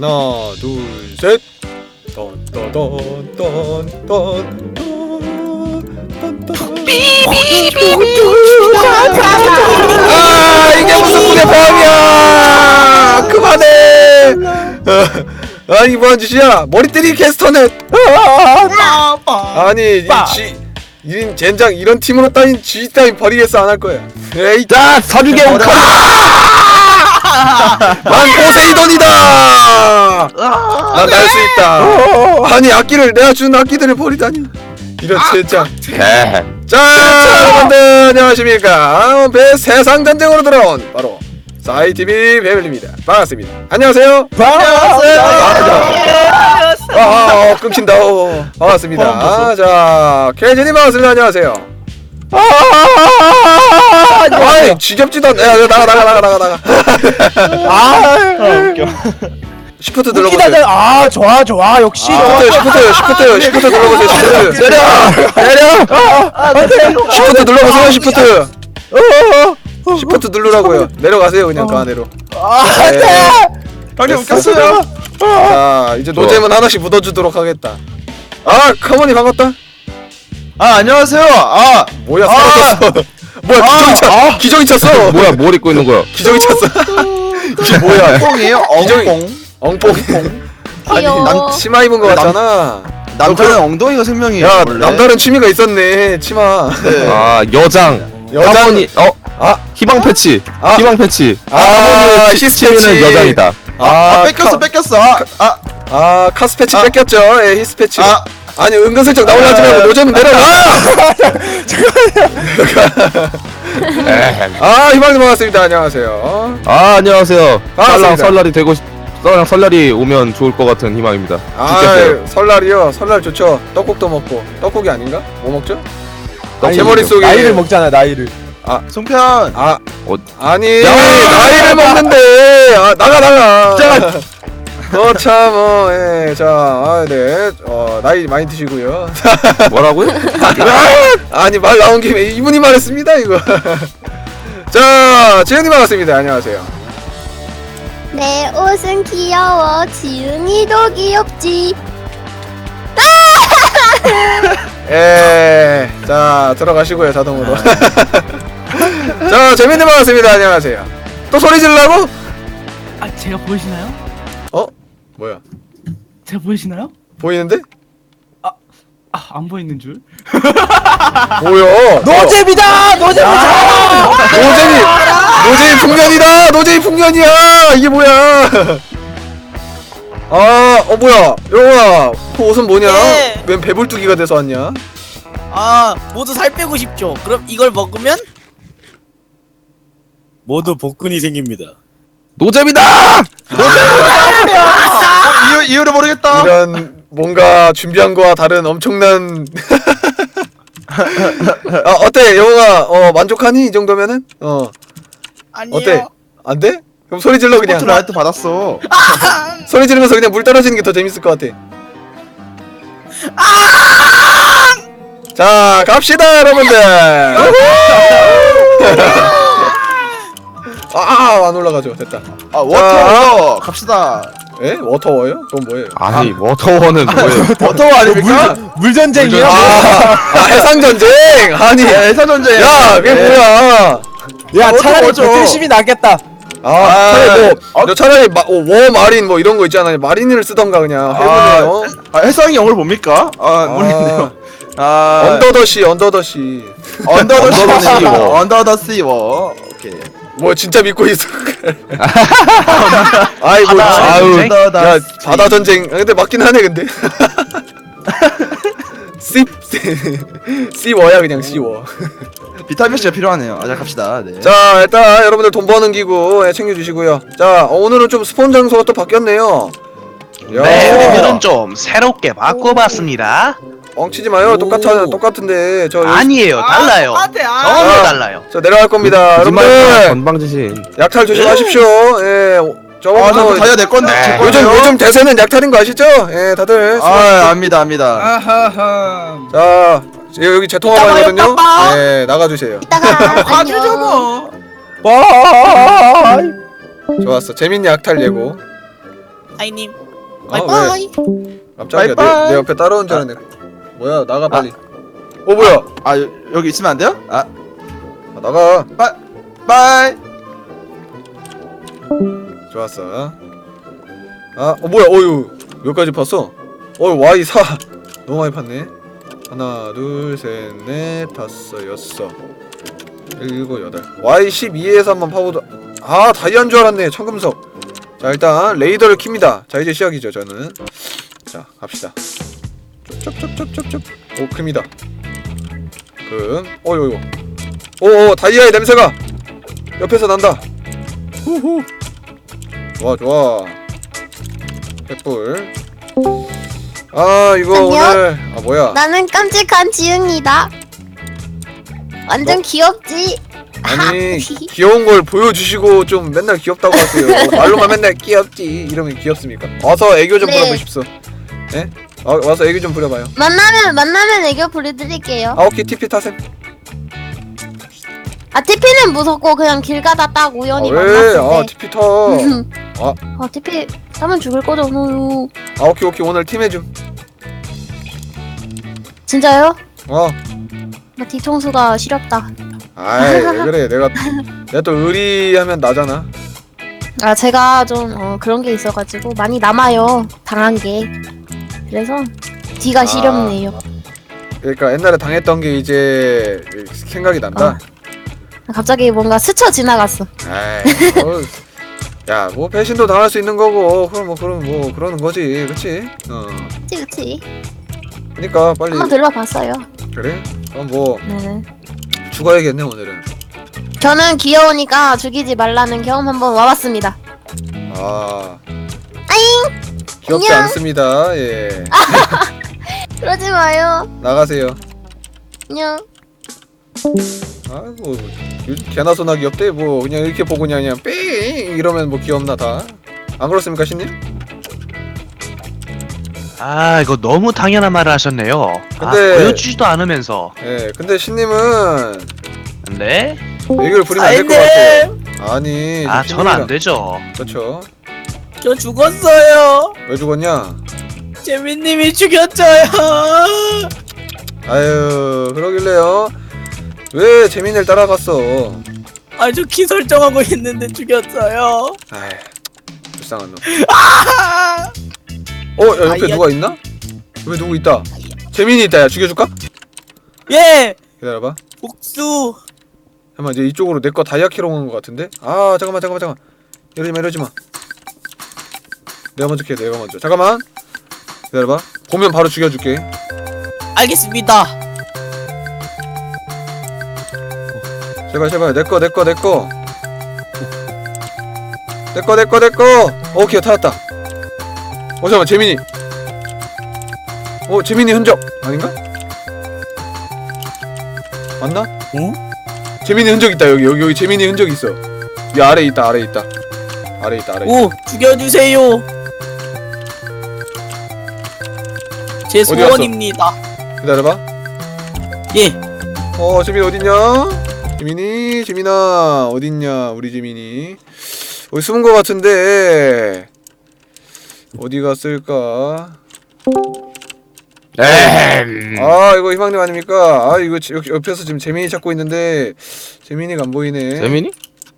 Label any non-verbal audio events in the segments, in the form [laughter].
하나 둘셋. 던던던던던 아 이게 무슨 분의 밤이야. 그만해. 어, 아니 뭐한 짓이야. 머리 때리기 캐스터는 아니 이 지, 이 젠장 이런 팀으로 따윈 G 따윈 버리겠어 안 할 거야. 에이 자 서주게 옥카 난 포세이돈이다! 난 날 수 있다. 아니 악기를 내가 준 악기들을 버리다니. 이런 젠장 자. 여러분들 안녕하십니까? 배 세상 전쟁으로 들어온 바로 사이티비 베블입니다. 반갑습니다. 안녕하세요. 아, 아, 어, 끊긴다. 어, 반갑습니다. 자 케이진님 반갑습니다. 안녕하세요 아이 지겹지도 않네. 야, 나가 나가 나가 나가 나가. 아 웃겨. 시프트 웃기다 눌러보세요. 아 좋아 좋아. 역시 시프트 시프트 시프트 시프트 눌러보세요 시프트. 내려 내려. 시프트 눌러보세요 시프트. 시프트 누르라고요. 내려가세요 그냥 그 안으로. 네. 형님 웃겼어요. 자 이제 노잼은 하나씩 묻어주도록 하겠다. 아 카모니 반갑다 아 안녕하세요. 아 뭐야 사라졌어. [laughs] 뭐야 기정이 찼 기정이 찼어. [laughs] 뭐야 뭘 입고 있는 거야? 기정이 찼어. [laughs] 이게 뭐야? 뽕이에요? 기정이- 엉뽕 엉뽕 아니 귀여워. 남 치마 입은 거 남- 같잖아. 남자는 엉덩이가 생명이에요 야 원래. 남다른 취미가 있었네 치마. 네. 아 여장. 여장- 하모니 어? 아. 희망 패치. 아. 희망 패치. 아, 하모니의 히스패치. 취미는 여장이다. 아, 아, 뺏겼어 카- 뺏겼어. 아, 아, 아 카스패치 아. 뺏겼죠? 예 히스패치. 아. 아니 은근슬쩍 나오려 하지 말고 노잼은 내려가 아 희망님 반갑습니다. 안녕하세요. 아 안녕하세요. 반갑습니다. 설날이 되고 싶 썰랑 설날이 오면 좋을 것 같은 희망입니다. 아 설날이요. 설날 좋죠. 떡국도 먹고. 떡국이 아닌가? 뭐 먹죠? 제 머릿속에 나이를 먹잖아 나이를. 송편! 아 어, 아니 야! 나이를 먹는데! 아 나가 나가 어참 어 예 자 아 네 어 나이 많이 드시고요 [laughs] 뭐라고요? [laughs] 아니 말 나온 김에 이분이 말했습니다 이거 [laughs] 자 지은님 반갑습니다 안녕하세요 내 옷은 귀여워 지은이도 귀엽지 예, 자 들어가시고요 자동으로. 자 재민님 반갑습니다. 안녕하세요. 또 소리 지르라고? 아 제가 보이시나요? 어? 뭐야? 제가 보이시나요? 보이는데? 아 안 보이는 줄? [laughs] 뭐야? 노잼이다 노잼이다 노잼이 노잼이 풍년이다. 노잼이 풍년이야. 이게 뭐야? [laughs] 아, 어 뭐야? 영아, 그 옷은 뭐냐? 예. 웬 배불뚝이가 돼서 왔냐? 아 모두 살 빼고 싶죠 그럼 이걸 먹으면 모두 복근이 생깁니다 노잼이다! 이유, 이유를 모르겠다. 이런 뭔가 준비한 거와 다른 엄청난 [laughs] 아 어때? 영웅아 어 만족하니? 이 정도면은? 어. 아니요. 어때? 안 돼? 그럼 소리 질러 그냥. 포트 라이트 받았어. [laughs] 소리 지르면서 그냥 물 떨어지는 게 더 재밌을 것 같아. 자 갑시다 여러분들 [laughs] 아안 올라가죠 됐다 아 워터 갑시다 에 워터워요? 그건 뭐예요? 아니 워터원은 뭐예요 [laughs] 워터 아닙니까? 물전쟁이요? 아, 아 해상전쟁 아니 해사전쟁 야 그게 뭐야 야 차라리 워터. 배틀심이 낫겠다 아, 차라리 뭐, 어? 너 차라리 마, 어, 워 마린 뭐 이런 거 있잖아요. 마린을 쓰던가 그냥 해보네. 어? 아, 해상이 영어를 뭡니까? 아 모르겠네요 아 언더더시, 언더더시. 언더 더 언더 더시시 워. 언더 더시 워. 오케이. 뭐 진짜 믿고 있어. 아이 뭐, 아유, 야 시. 바다 전쟁. 아, 근데 맞긴 하네 근데. [laughs] 씨, 씨 워야 그냥 씨 워. 비타민 C가 필요하네요. 아, 자 갑시다. 네. 자 일단 여러분들 돈 버는 기구 예, 챙겨주시고요. 자 어, 오늘은 좀 스폰 장소가 또 바뀌었네요. 야, 네, 오늘은 좀 새롭게 바꿔봤습니다. 엉치지 마요. 똑같아 똑같은데 저 여기- 아니에요, 달라요. 전혀 달라요. 저 내려갈 겁니다. 거짓말 여러분들 건방지신 약탈 조심하십시오. 예, 아, 저거부터 자꾸 다이아 내 건데. 네. 제 요즘 거예요? 요즘 대세는 약탈인 거 아시죠? 예, 다들. 아, 압니다, 압니다. 아하하 자, 여기 제 통화방이거든요. 빠빠. 예, 나가주세요. 이따가 [laughs] 봐주죠 안녕 뭐 좋았어. 재밌는 약탈 예고. 아, 왜? 바이바이. 깜짝이야. 내, 바이바이. 내 옆에 따라온 줄 알았네. 뭐야, 나가 빨리. 어, 뭐야? 아 여, 여기 있으면 안 돼요? 아 아, 나가. 빠이 좋았어. 아, 어, 뭐야? 어유, 여기까지 팠어? 어, Y 4 [laughs] 너무 많이 팠네. 하나, 둘, 셋, 넷, 다섯, 여섯, 일곱, 여덟. Y 12에서 한번 파보자. 아, 다이아인 줄 알았네. 청금석. 자, 일단 레이더를 킵니다. 자, 이제 시작이죠. 저는. 자, 갑시다. 쪽쪽쪽쪽쪽쪽. 오, 금이다. 금. 어유, 어유. 오, 오, 다이아의 냄새가 옆에서 난다. 후후. 좋아 좋아 횃불 아 이거 안녕? 오늘 아 뭐야 나는 깜찍한 지은이다. 완전 귀엽지? [laughs] 아니 귀여운 걸 보여주시고 좀 맨날 귀엽다고 하세요 [laughs] 말로만 맨날 귀엽지 이러면 귀엽습니까 와서 애교 좀 네. 부려보십시오 예? 아, 와서 애교 좀 부려봐요 만나면 만나면 애교 부려드릴게요. 아 오케이 TP 타셈 아 TP는 무섭고 그냥 길 가다 딱 우연히 아왜 만났을 아 때. TP 타 아 [laughs] 아 TP 타면 죽을 거잖아요. 오케이 오케이 오늘 팀 해줌 진짜요? 어 나 뒤통수가 시렵다. 아이 왜 [laughs] 그래 내가 내가 또 의리하면 나잖아 아 제가 좀 어, 그런 게 있어가지고 많이 남아요 당한 게. 그래서 뒤가 아. 시렵네요. 그러니까 옛날에 당했던 게 이제 생각이 난다 갑자기 뭔가 스쳐 지나갔어. 아이, 뭐, 야, 뭐 배신도 당할 수 있는 거고, 그럼 뭐 그럼 뭐 그러는 거지, 그렇지? 어, 그치 그치. 그러니까 빨리 한번 들러봤어요. 그래? 그럼 뭐 네네. 죽어야겠네 오늘은. 저는 귀여우니까 죽이지 말라는 경험 한번 와봤습니다. 아, 귀엽지 안녕. 않습니다. 예, [laughs] 그러지 마요. 나가세요. 안녕. 아이고, 요즘 개나 소나 귀엽대. 뭐 그냥 이렇게 보고 그냥 그냥 삥 이러면 뭐 귀엽나 다. 안 그렇습니까, 신님? 아 이거 너무 당연한 말을 하셨네요. 아, 근데- 보여주지도 않으면서. 예, 근데 신님은 네? 애교를 부리면 안 될 것 같아요. 아니, 아저전안 신님이랑- 되죠. 그렇죠. 저 죽었어요 왜 죽었냐? 재민님이 죽였어요 아유 그러길래요 왜 재민이를 따라갔어 아 저 키 설정하고 있는데 죽였어요 아이 불쌍한 놈 아! 어? 야 옆에 아이야. 누가 있나? 왜 누구 있다 재민이 있다 야 죽여줄까? 예 기다려봐 복수 잠깐만 이제 이쪽으로 내 거 다이아 캐러 온것 같은데? 아 잠깐만 잠깐만 잠깐만 이러지마 이러지마 내가 먼저 캐 내가 먼저. 잠깐만. 기다려봐. 보면 바로 죽여줄게. 알겠습니다. 제발 제발. 내거내거 내거. 내거내거 내거. 오케이 찾았다. 어 잠깐만 재민이. 어 재민이 흔적. 아닌가? 맞나? 어? 재민이 흔적 있다 여기. 여기 여기 재민이 흔적 있어. 이 아래 있다 아래 있다. 아래 있다 아래 있다. 오 죽여주세요 제 어디 갔어? 소원입니다 기다려봐 예어 재민이 어딨냐? 재민이 재민아 어딨냐 우리 재민이 어디 숨은 거 같은데 어디 갔을까? 에헴. 아 이거 희망님 아닙니까? 아 이거 지- 옆, 옆에서 지금 재민이 찾고 있는데 재민이가 안 보이네. 재민이?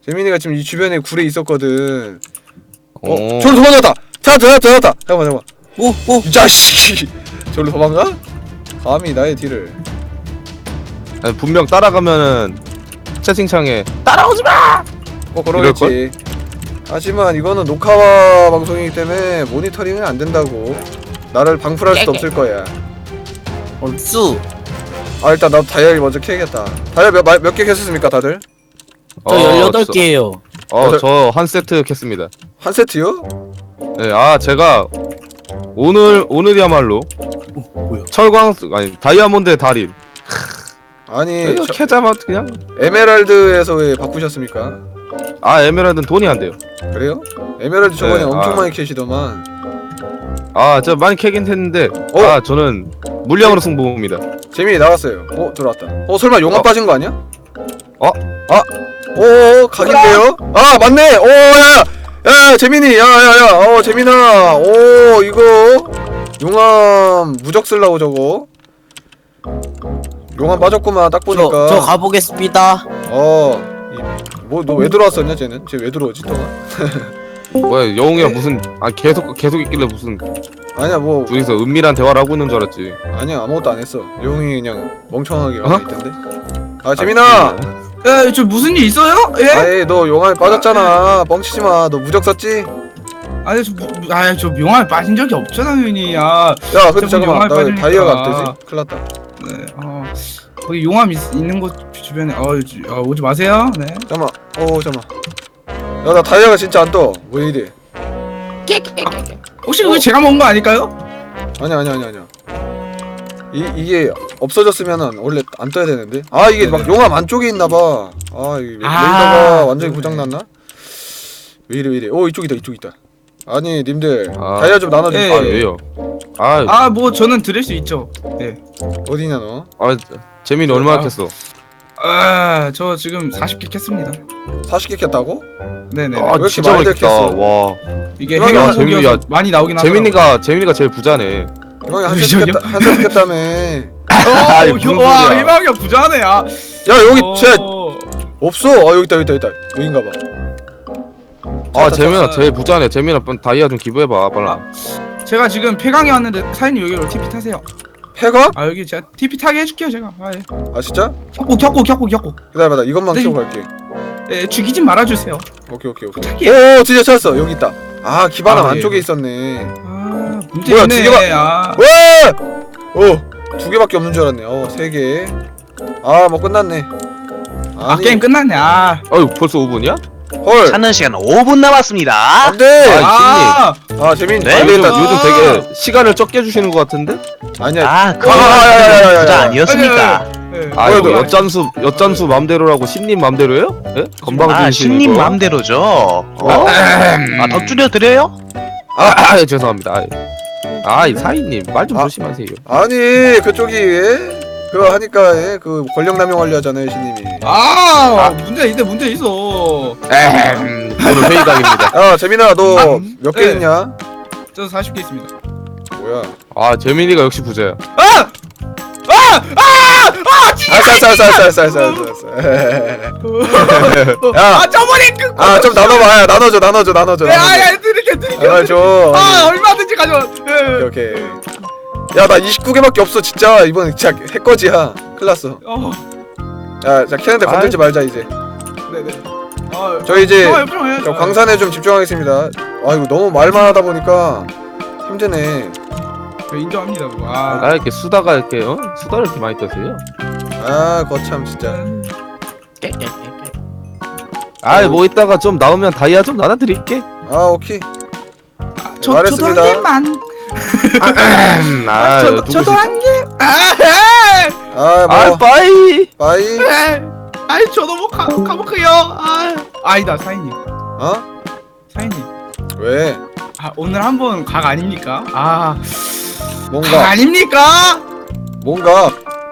재민이가 지금 이 주변에 굴에 있었거든. 어, 어. 저로 도망갔다. 찾았다, 찾았다, 찾았다. 잠깐만, 잠깐만. 오 오 이 자식. 저로 도망가? 감히 나의 뒤를. 아니, 분명 따라가면은 채팅창에 어 그러겠지. 하지만 이거는 녹화 방송이기 때문에 모니터링은 안 된다고. 나를 방풀할 수도 없을 거야. 복수 아 일단 나도 다이아를 먼저 캐야겠다. 다이아 몇몇개 캤습니까 다들? 저 18개예요 어, 저 한 세트 캤습니다. 한 세트요? 네, 아 제가 오늘 오늘이야말로 뭐야? 철광 아니 다이아몬드의 달인. 아니 이거 캐자마자 그냥 에메랄드에서 왜 바꾸셨습니까? 아 에메랄드는 돈이 안 돼요. 그래요? 에메랄드 저번에 네, 엄청 아. 많이 캐시더만 아 저 많이 캐긴 했는데 어? 아 저는 물량으로 승부입니다. 재민이 나갔어요 어 들어왔다 어 설마 용암 어? 빠진 거 아니야? 어? 아? 오 각인데요? 아 맞네 오야 야 야, 야 재민이, 야, 야, 야, 어, 재민아, 오, 이거 용암 무적 쓸라고 저거. 용암 빠졌구만, 딱 저, 보니까. 저 가보겠습니다. 어, 뭐 너 왜 들어왔었냐, 쟤는? 쟤 왜 들어오지, 너가? [laughs] 뭐야 영웅이야 무슨 아 계속 계속 있길래 무슨 아니야, 뭐, 둘이서 은밀한 대화를 하고 있는 줄 알았지. 아니야, 아무것도 안 했어. 용이 그냥 멍청하게 어? 있던데. 아, 재민아, 에, 저 무슨 일 있어요? 예? 아이, 너 용암에 빠졌잖아. 뻥치지 마. 너 무적 썼지? 아니 저, 무- 아니 저 명함에 빠진 적이 없잖아 형님. 아, 야, 근데 저분 잠깐만, 나 빠지니까. 다이아가 안 뜨지? 큰일 났다. 네. 어, 거기 용암 있, 있는 곳 주변에 어, 주- 어 오지 마세요. 네. 잠깐만, 어, 잠깐만. 야, 나 다이아가 진짜 안 떠. 왜 이래? 혹시 그거 제가 먹은 거 아닐까요? 아니야 아니야 아니야 아니야 이, 이게 없어졌으면은 원래 안 떠야 되는데 아 이게 막 용암 안쪽에 있나봐 아 이게 레- 아, 레이더가 완전히 그러네. 고장났나? 왜 이래 왜 이래 오 이쪽 있다 이쪽 있다 아니 님들 아. 다이아 좀 나눠줄 예. 아수 왜요? 아, 아, 뭐 저는 드릴 수 있죠. 네. 어디냐 너? 아 재민이 얼마나 아. 캤어? 아, 저 지금 40개 캤습니다. 40개 켰다고? 네네. 아 이렇게 진짜 많이 캤다. 됐겠어? 와 이게 야, 재민이, 고기여서 야, 많이 나오긴 하더라고요. 재민이가 재민이가 제일 부자네. 형이 잠시만요. 켰다 한살 켰다며 아이, 어, 무슨 와, 소리야. 희망이 형 부자네. 아. 야 여기 어. 쟤 없어 아 여기 있다 여기 있다 여기 있다 여긴가 봐 아 자, 재민아 자, 제일 부자네. 재민아 빨리 다이아 좀 기부해봐 빨라. 제가 지금 폐강에 왔는데 사장님 여기로 TP 타세요. 패가? 아, 여기 제가 TP 타게 해줄게요, 제가. 아, 예. 아 진짜? 켜고, 켜고, 켜고, 켜고. 기다려봐 나 이것만 네. 키고 갈게 예, 죽이진 말아주세요. 오케이 오케이 오케이 부탁이에요. 오 드디어 찾았어 여기 있다 아 기반함 아, 예. 안쪽에 있었네 아, 문제 뭐야, 있네. 두 개만- 아. 와! 어, 두 개밖에 없는 줄 알았네. 어, 세 개. 아, 뭐 끝났네. 아, 아니, 게임 끝났네. 아. 어유 벌써 5분이야? 헐. 찾는 시간 5분 남았습니다. 안 돼. 아, 아, 아, 재민. 네? 안 요즘 되겠다. 요즘 되게 시간을 적게 주시는 것 같은데? 아니야. 아, 그 아. 부자 아니었습니까? 예. 아 이거 뭐야. 엿잔수 엿잔수 맘대로라고 신님 맘대로요? 예? 건방진 아, 신님 거. 맘대로죠. 어? 아, 더 줄여 드려요? 아, 아 예, 죄송합니다. 아, 아 사인님 말 좀 아. 조심하세요. 아니, 그쪽이 예? 그거 하니까 예? 그 권력 남용하려 하잖아요, 신님이. 아, 문제 있네, 문제 있어. 에헴, 오늘 회의 각입니다. 야, 재민아, 너 아, 몇 개 네. 있냐? 저 40개 있습니다. 뭐야? 아 재민이가 역시 부자야. 아! 아, 쌀, 쌀, 쌀, 쌀. 야, 아, 저번에 그. 아, 좀 나눠봐. 야, 나눠줘, 나눠줘, 나눠줘. 야, 나눠줘. 야, 드릴게, 드릴게. 아, 줘. 아, 얼마든지 가져. 오케이, 예. 오케이. 야, 나 29개밖에 없어, 진짜. 이번 진짜 해꺼지야. 큰일 났어. 어, 야, 자, 캐는데 건들지 말자, 이제. 네네. 아, 저 이제 좋아요. 저 광산에 좀 집중하겠습니다. 아 이거 너무 말만 하다 보니까 힘드네. 저 인정합니다, 그거. 아, 아 이렇게 수다가 이렇게 어? 수다를 이렇게 많이 떠세요? 아 거참 진짜. 아뭐 이따가 좀 나오면 다이아 좀 나눠 드릴게. 아 오케이. 저, 저도 말했습니다. 한 개만. 음, 아 저, 누구시? 저도 한 개. 아, 아 아 뭐. 빠이. 빠이. 에. 아이, 저도 뭐 가, 가볼게요. 아, 아니다, 사인님. 어? 사인님. 왜? 아, 오늘 한번 각 아닙니까? 아, 각 뭔가 아닙니까? 뭔가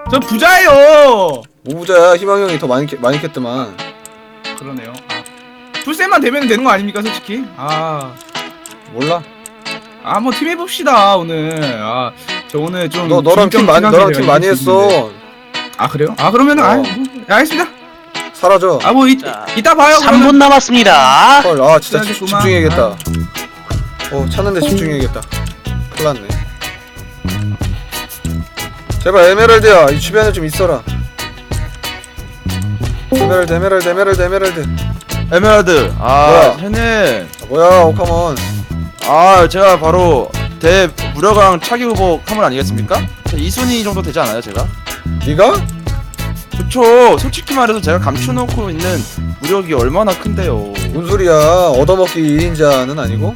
저 부자예요. 무부자야 희망 형이 더 많이 캐, 많이 캤더만. 그러네요. 아, 풀셋만 되면 되는 거 아닙니까, 솔직히? 아, 몰라. 아, 뭐 팀 해봅시다 오늘. 아, 저 오늘 좀. 너 너랑 팀 많이 너랑 팀 많이. 했어. 아 그래요? 아 그러면은 아, 어. 뭐, 알겠습니다. 사라져. 아 뭐 자, 이따 봐요. 3분 남았습니다. 헐. 아 진짜 집, 그래야겠구만. 집중해야겠다. 어 찾는데 집중해야겠다. 큰일 났네. 제발 에메랄드야 이 주변에 좀 있어라. 에메랄드 에메랄드 에메랄드 에메랄드. 에메랄드. 아, 뭐야? 형님. 아, 뭐야 오카몬. 아, 제가 바로 대 무력왕 차기 후보 카물 아니겠습니까? 2순위 정도 되지 않아요, 제가? 네가? 그쵸. 솔직히 말해서 제가 감춰놓고 있는 무력이 얼마나 큰데요. 뭔 소리야 얻어먹기 2인자는 아니고?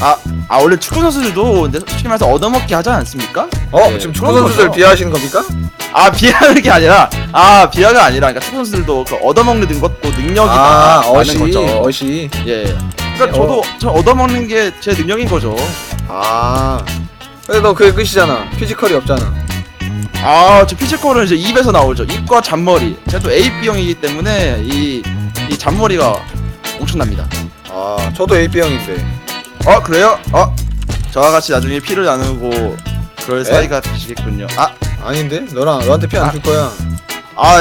아, 아 원래 축구 선수들도 근데 솔직히 말해서 얻어먹기 하지 않습니까? 어 네, 지금 축구 그런 선수들 거죠. 비하하시는 겁니까? 아 비하는 게 아니라 아 비하가 아니라 그러니까 축구 선수들도 그 얻어먹는 것도 능력이 아 많은 어시 거죠. 어시. 예. 그러니까 저도 저 얻어먹는 게 제 능력인 거죠. 아. 근데 너 그게 끝이잖아. 피지컬이 없잖아. 아, 저 피지컬은 이제 입에서 나오죠. 입과 잔머리. 제가 또 AB형이기 때문에 이, 이 잔머리가 엄청납니다. 아 저도 AB형인데 어 그래요? 어 저와 같이 나중에 피를 나누고 그럴 사이가 되시겠군요. 아, 아닌데? 너랑 너한테 피 안 줄 거야 아,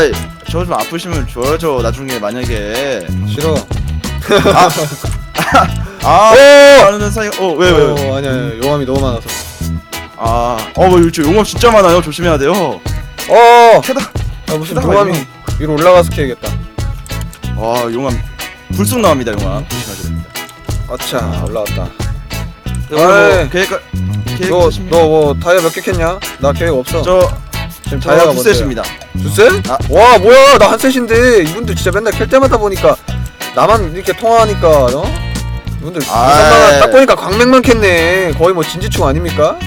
저 좀 아프시면 줘야죠. 나중에 만약에 싫어 아, [laughs] 오! 나누는 사이. 어, 왜, 왜, 왜? 어, 아니야 아니야. 용암이 너무 많아서 아, 어, 뭐 요즘 용업 진짜 많아요. 조심해야 돼요. 어! 캐다. 아 무슨 캐다가 용암이 위로 올라가서 캐야겠다 와, 용암 불쑥 나옵니다. 용암 조심하셔야 됩니다. 아차 올라왔다 네, 오늘 아이. 뭐 계획 계획 너? 너 뭐 다이아 몇 개 캤냐? 나 계획 없어 저 지금 저 다이아가 두 셋입니다. 두 셋? 아. 와 뭐야 나 한 셋인데 이분들 진짜 맨날 캘 때마다 보니까 나만 이렇게 통화하니까 어? 이분들 아이. 딱 보니까 광맥만 캤네 거의 뭐 진지충 아닙니까?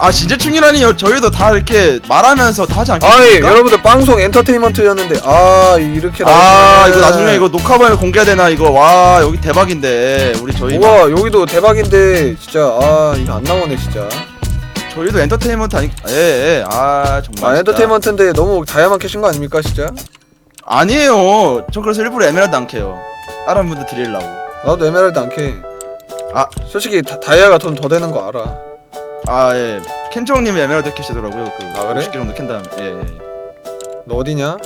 아, 진재충이라니요. 저희도 다 이렇게 말하면서 다 하지 아이 않겠습니까? 여러분들 방송 엔터테인먼트였는데 아 이렇게 아. 이거 나중에 이거 녹화본에 공개해야 되나 이거. 와, 여기 대박인데. 우리 저희 막- 우와 여기도 대박인데 진짜 아 이거 안 나오네 진짜 저희도 엔터테인먼트 아니 예, 예. 아, 정말. 아 진짜. 엔터테인먼트인데 너무 다이아만 캐신 거 아닙니까 진짜? 아니에요. 저 그래서 일부러 안 캐요. 다른 분들 드리려고. 나도 에메랄드 안 캐. 아. 솔직히 다, 다이아가 돈 더 되는 거 알아. 아, 예. 켄정님이 에메랄드 캐시더라고요. 그 아, 그래? 50개 정도 캔 다음에. 예, 예. 너 어디냐?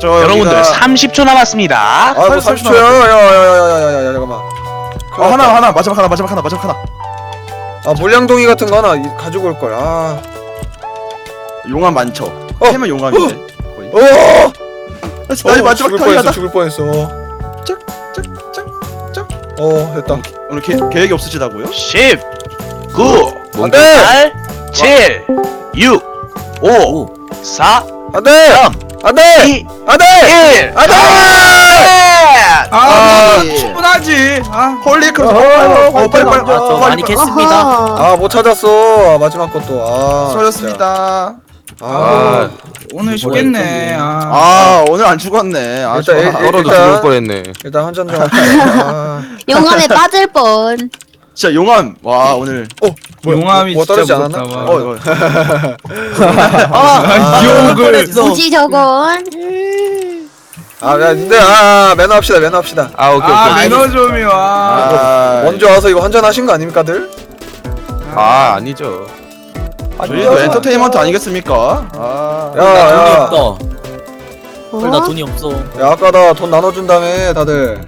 저 여러분들 여기가- 30초 남았습니다. 아, 뭐 살- 30초야. 야야야야야야야 잠깐만. 어, 하나 하나 마지막 하나 마지막 하나 마지막 하나. 아 물량동이 같은 거 하나 이- 가지고 올 걸. 아. 용암 많죠. 어. 캐면 용암인데. 거의. 어! 나 어, 마지막 죽을. 뻔했어. 죽을 뻔했어. 어 됐다. 오늘 계, 계획이 없으시다고요? 10, 9, 안돼. 8, 7, 6, 5, 4, 안돼. 3, 안돼. 2, 안돼. 1. 안돼. 아, 아, 뭐, 충분하지. 아, 홀리 크로스. 어, 어, 빨리 빨리. 아, 저 많이 캤습니다. 아못 찾았어. 아, 마지막 것도. 아. 수고하셨습니다. 진짜. 아. 오늘 쉽겠네. 아, 아, 오늘 안 죽었네. 아, 일단 좋아. 일- 떨어져 일단- 죽을 뻔했네. 일단 한잔 좀. 할게. 아. [laughs] 용암에 빠질 뻔. [laughs] 진짜 용암. 와, 오늘. 뭐야, 용암이 뭐 진짜 떨어지지 무섭다. 않았나? 와. 어, 이거. [laughs] 아, 욕을. 뭐지 저건? 아, 야, 근데 아 매너 합시다. 매너 합시다. 아 오케이 아, 오케이. 매너 좀이 와. 아, 먼저 와서 이거 한잔 하신 거 아닙니까들? 아 아니죠. 저희도 엔터테인먼트 아니겠습니까? 아. 야, 나 야, 돈이 없다. 헐, 나 어? 돈이 없어. 야, 아까 나 돈 나눠준다며, 다들.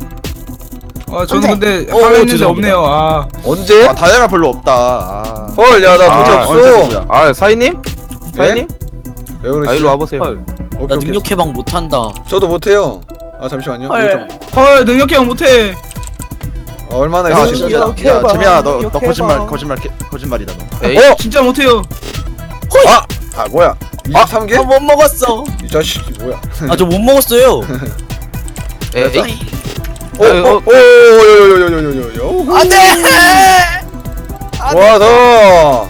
어, 저는 근데 어, 하고 어, 죄송합니다. 없네요. 아, 언제? 아, 다이아가 별로 없다. 아. 헐, 야, 나 돈이 아, 없어. 아 사인님? 사인님? 왜 그러지? 아 일로 와보세요. 헐, 오케이, 나 오케이. 능력 해방 못한다. 저도 못해요. 아, 잠시만요. 좀- 헐, 능력해 못해. 어, 얼마나 야, 야, 거야? 야, 재미야, 너, 너 거짓말, 거짓말, 개- 거짓말이다, 너. 에이. 어? 진짜 못해요. 아! 아, 뭐야? 23개? 아, 못 먹었어. 이 자식이 뭐야? 아, 저 못 먹었어요. 에이. 어, 아유, 어, 어. 오, 요요요요요요요. 안 돼! 와, 더.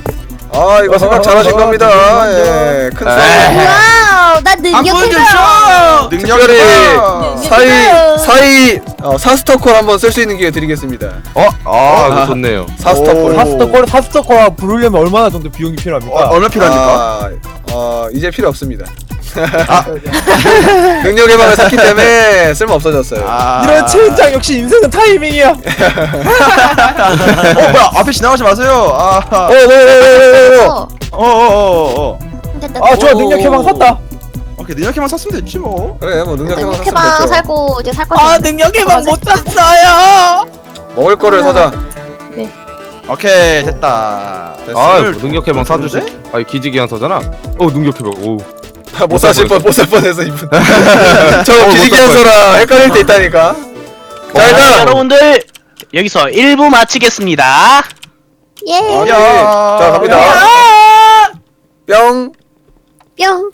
아, 이거 생각 잘하신 겁니다. 예, 큰 싸움. 와우, 나안 능력 보여줘, 해봐. 쇼! 특별히 능력이다. 사이 사이 어, 사스터콜 한번 쓸 수 있는 기회 드리겠습니다. 어? 아 이거 아. 좋네요. 사스터콜. 오. 사스터콜 사스터콜 부르려면 얼마나 정도 비용이 필요합니까? 어, 얼마 필요합니까? 아, 어, 이제 필요 없습니다. [laughs] 능력 개방을 샀기 때문에 쓸모 없어졌어요. 아. 이런 젠장 역시 인생은 타이밍이야. 어, 뭐야, 앞에 지나가지 마세요. 아. 어, 네, 네, 네, 네, 네. 어, 어, 어. 됐다. 아 좋아 오. 능력 해방 샀다. 오케이, 능력해만 샀으면 됐지, 뭐. 그래, 뭐 능력 개방 능력 샀으면 해방 됐죠. 살고 이제 살 거지. 아, 능력 해방 못 샀어요. 먹을 거를 사자. 오케이, 됐다. 됐어. 아 오늘 능력 해방 사주지? 아니 기지기 한 서잖아. 어 능력 해방. 오. 못 사실 뻔, 못 살 뻔해서 이분. [laughs] 저 어, 기지개 한서랑 헷갈릴 때 있다니까. 자, 자, 일단 여러분들 여기서 1부 마치겠습니다. 예. 자, 갑니다. 뿅. 뿅.